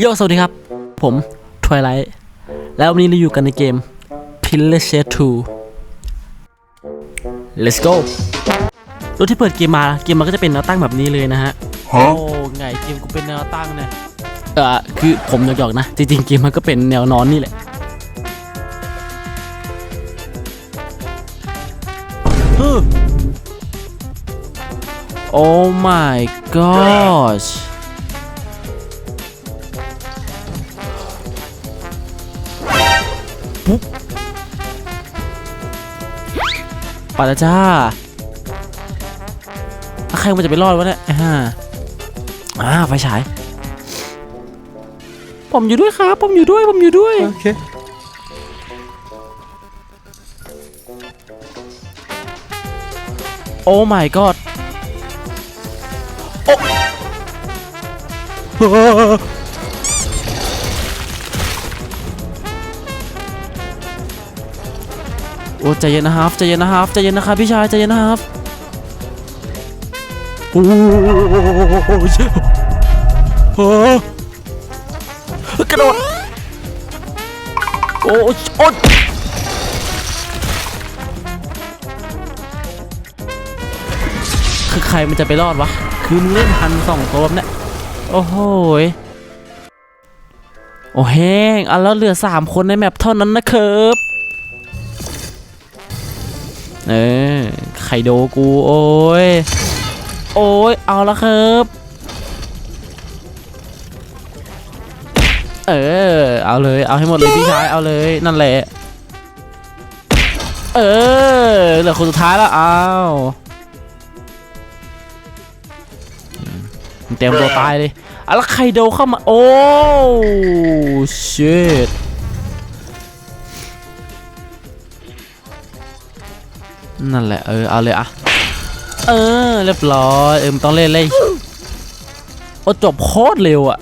โยสวัสดีครับ ผมทวายไลท์แล้ววันนี้เราอยู่กันในเกม p i l l a r Share 2 Let's go รถที่เปิดเกมมา เกมมันก็จะเป็นแนวตั้งแบบนี้เลยนะฮะ โอ้ไงเกมกูเป็นแนวตั้งเนี่ยเออคือผมหยอกๆนะ จริงๆ เกมมันก็เป็นแนวนอนนี่แหละฮึโอ้ my gosh ปุ๊บไปแล้วจ้าแล้วใครมันจะไปรอดวะเนี่ยอ่าอ่าไฟฉาย ผมอยู่ด้วยครับ ผมอยู่ด้วย ผมอยู่ด้วย โอเค โอ้ my god โอ้ อ้ใจเย็นนะครับใจเย็นนะครับใจเย็นนะครับพี่ชายใจเย็นนะครับโอ้ยโอ้กระโดดโอ้ยโอ้ยคือใครมันจะไปรอดวะ คือมึงเล่นพันสองตัวแบบเนี่ยโอ้โหโอ้แห้งอะแล้วเหลือสามคนในแมปเท่านั้นนะครับ เออไข่โดกู โอ้ย โอ้ย เอาละครับ เออ เอาเลย เอาให้หมดเลยพี่ชาย เอาเลย นั่นแหละ เออ เหลือคนสุดท้ายแล้วเอาอืมเตรียมตัวตายเลยอาแล้วไข่โดเข้ามา โอ้ชิ นั่นแหละเออเอาเลยอะเออเรียบร้อยเออมันต้องเล่นเลยโอ้จบโคตรเร็วอะ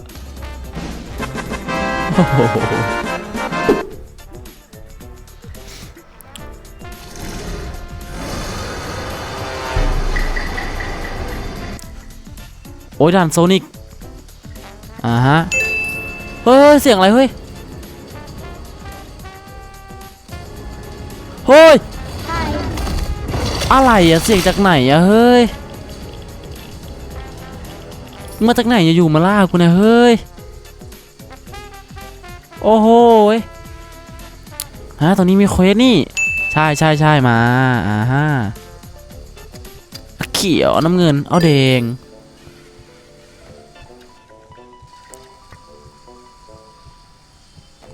โอ้โหโอ้ยด่านโซนิกอ่าฮะเฮ้ยเสียงอะไรเฮ้ยเฮ้ย อะไรอะเสียงจากไหนอะเฮ้ยมาจากไหนอยู่มาล่ากูนะเฮ้ย โอ้โหฮะตอนนี้มีเควสนี่ ใช่ใช่ใช่มาอ่าฮะเขียวน้ำเงิน เอาแดง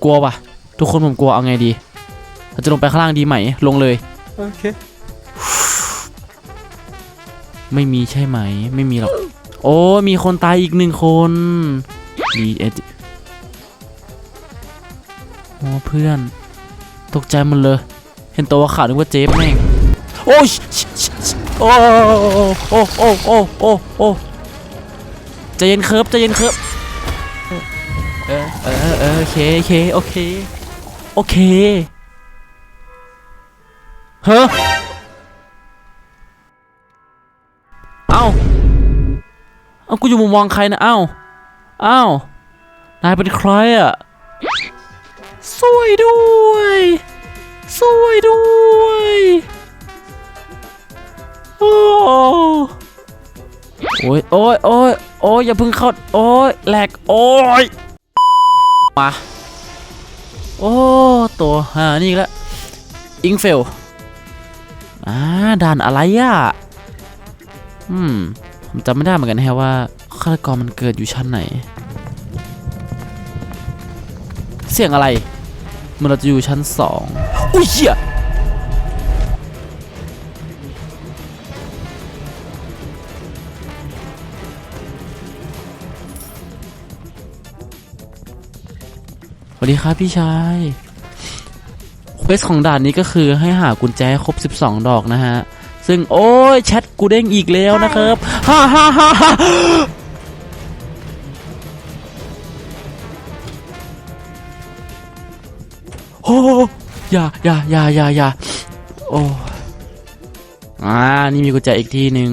กลัวปะทุกคนผมกลัวเอาไงดีเราจะลงไปข้างล่างดีไหมลงเลย โอเค ไม่มีใช่ไหม ไม่มีหรอก โอ้ มีคนตายอีกหนึ่งคนดีเอ็ดโอ้เพื่อน ตกใจมันเลย เห็นตัวขาวนึกว่าเจฟแม่ง โอ้ยชิชิชิโอ้โอ้โอ้โอ้โอ้โอ้ใจเย็นเคิร์ฟใจเย็นเคิร์ฟเออเออเออโอเคโอเคโอเคโอเคเฮ้ เอากูอยู่มุมมองใครนะเอ้าเอ้านายเป็นใครอะสวยด้วยสวยด้วยโอ้โอ้ยโอ้ยโอ้ยโอ้ยอย่าเพึ่งเข้าโอ้ยแหลกโอ้ยมาโอ้ตัวฮานี่ล้วอิงเฟลอ่าด่านอะไรอะอืม ผมจำไม่ได้เหมือนกันแฮะว่าฆาตกรมันเกิดอยู่ชั้นไหน เสียงอะไรเมื่อเราจะอยู่ชั้นสองอุ้ยเหี้ยสวัสดีครับพี่ชายเควสของด่านนี้ก็คือให้หากุญแจให้ครบ 12 ดอกนะฮะ ซึ่งโอ้ยแชทกูเด้งอีกแล้วนะครับฮ่าฮ่าฮ่าฮ่าโอ้อย่าอย่าอย่าอย่าอย่าโอ้อ่านี่มีกุญแจอีกทีหนึ่ง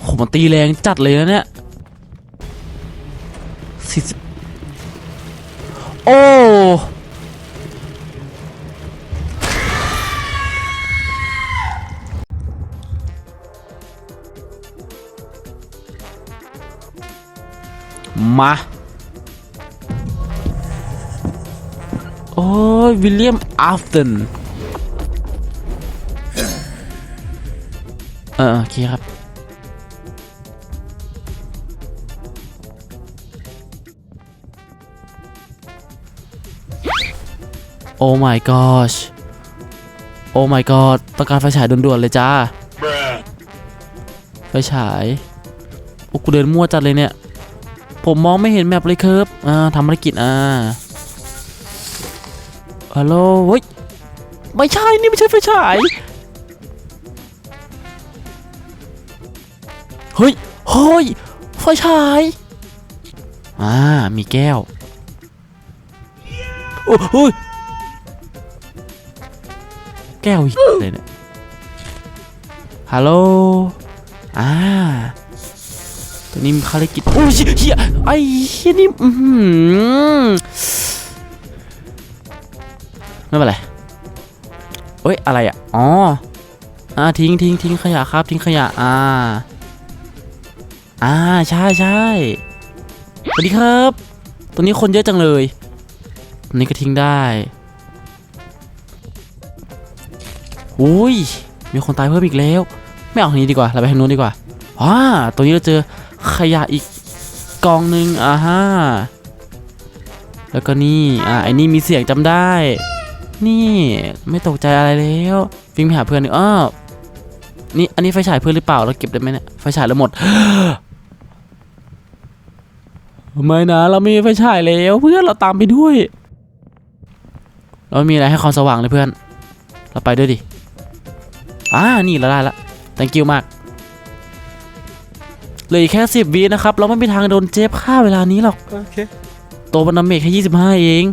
โหมันตีแรงจัดเลยนะเนี่ยสี่สิบโอ้ มา โอ้ยวิลเลียมอาฟเทนเออโอเคครับ โอ้ my gosh โอ้ my god ต้องการไฟฉายด่วนๆเลยจ้า ไฟฉาย โอ้กูเดินมั่วจัดเลยเนี่ย ผมมองไม่เห็นแมปเลยครับอ่าทำภารกิจอ่าฮัลโหลเฮ้ยไม่ใช่นี่ไม่ใช่ไฟฉายเฮ้ยเฮ้ยไฟฉายอ่ามีแก้วโอ้โหยแก้วอีกเลยเนี่ยฮัลโหลอ่า ตัวนี้มีภารกิจโอ้ยเฮียไอ้เฮียนี่อือหือไม่เป็นไรเอ้ยอะไรอะอ๋ออ่าทิ้งทิ้งทิ้งขยะครับ ทิ้งขยะอ่า อ่าใช่ใช่สวัสดีครับตัวนี้คนเยอะจังเลยตัวนี้ก็ทิ้งได้อุ้ยมีคนตายเพิ่มอีกแล้ว ไม่เอาทางนี้ดีกว่าเราไปทางนู้นดีกว่าอ่าตัวนี้เราเจอ ขยะอีกกองหนึ่งอ่าฮะแล้วก็นี่ อ่าไอ้นี่มีเสียงจำได้ นี่ไม่ตกใจอะไรแล้วฟิงไปหาเพื่อนนึงอ้อนี่อันนี้ไฟฉายเพื่อนหรือเปล่าเราเก็บได้ไหมเนี่ยไฟฉายเราหมดไม่นะเรามีไฟฉายแล้วเพื่อนเราตามไปด้วย เราไม่มีอะไรให้ความสว่างเลยเพื่อน เราไปด้วยดิอ่านี่เราได้ละ thank you มาก เหลืออีกแค่สิบวินะครับ เราไม่มีทางโดนเจฟฆ่าเวลานี้หรอกโอเคตัวมันดาเมจแค่ยี่สิบห้าเอง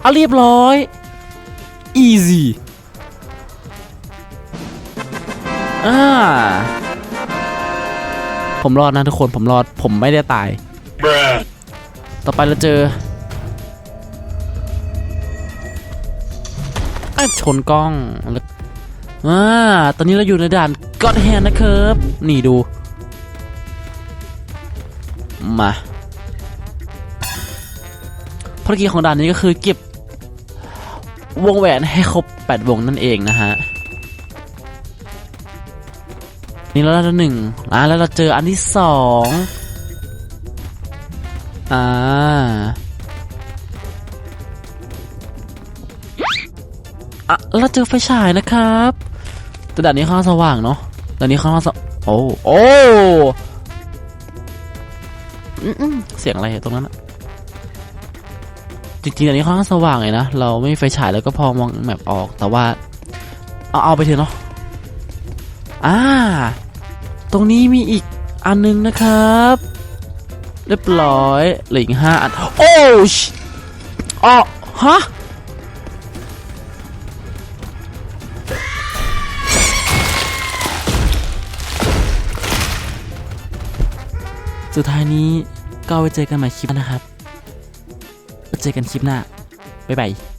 เอาเรียบร้อย easy อ่าผมรอดนะทุกคนผมรอดผมไม่ได้ตาย ต่อไปเราเจออะชนกล้องแล้วอ่าตอนนี้เราอยู่ในด่านก็อดแฮนนะครับ นี่ดู มาภารกิจของด่านนี้ก็คือเก็บวงแหวนให้ครบ 8 วงนั่นเองนะฮะ นี่เราได้แล้วหนึ่งอ่าแล้วเราเจออันที่สองอ่าอะเราเจอไฟฉายนะครับแต่ด่านนี้ข้างสว่างเนาะด่านนี้ข้างสว่างโอ้โอ้ เสียงอะไรตรงนั้นอะจริงๆด่านนี้ข้างสว่างเลยนะ เราไม่มีไฟฉายแล้วก็พอมองแมปออกแต่ว่า เอาเอาไปเถอะเนาะอ่า ตรงนี้มีอีกอันนึงนะครับ เรียบร้อยเหลืออีกห้าอัน โอ้ชอ๋อฮะสุดท้ายนี้ ก็ไว้เจอกันใหม่คลิปหน้านะครับไว้เจอกันคลิปหน้าบ๊ายบาย